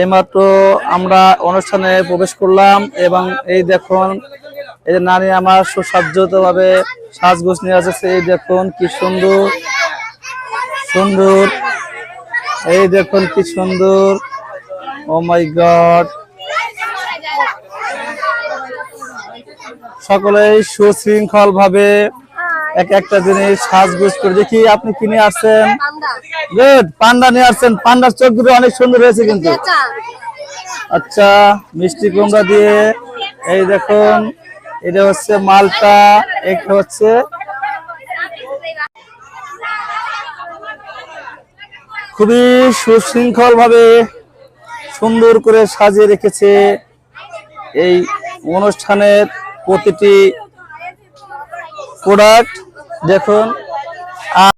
এইমাত্র আমরা অনুষ্ঠানে প্রবেশ করলাম এবং এই দেখুন, এই যে নারী আমার সুসজ্জিত ভাবে সাজগোজ নিয়ে আসছে। এই দেখুন কি সুন্দর সুন্দর, এই দেখুন কি সুন্দর। ও মাই গড সকলেই সুশৃঙ্খল ভাবে এক একটা জিনিস সাজগোজ করে দেখি আপনি কিনে আসছেন? গুড পান্ডা নিয়ে আসছেন। পান্ডার চোখ চোখগুলো অনেক সুন্দর হয়েছে কিন্তু। আচ্ছা। মিষ্টি কুমড়া দিয়ে এই দেখুন এটা হচ্ছে মালটা এটা হচ্ছে খুবই সুশৃঙ্খল ভাবে সুন্দর করে সাজিয়ে রেখেছে এই অনুষ্ঠানের প্রতিটি প্রোডাক্ট দেখুন আর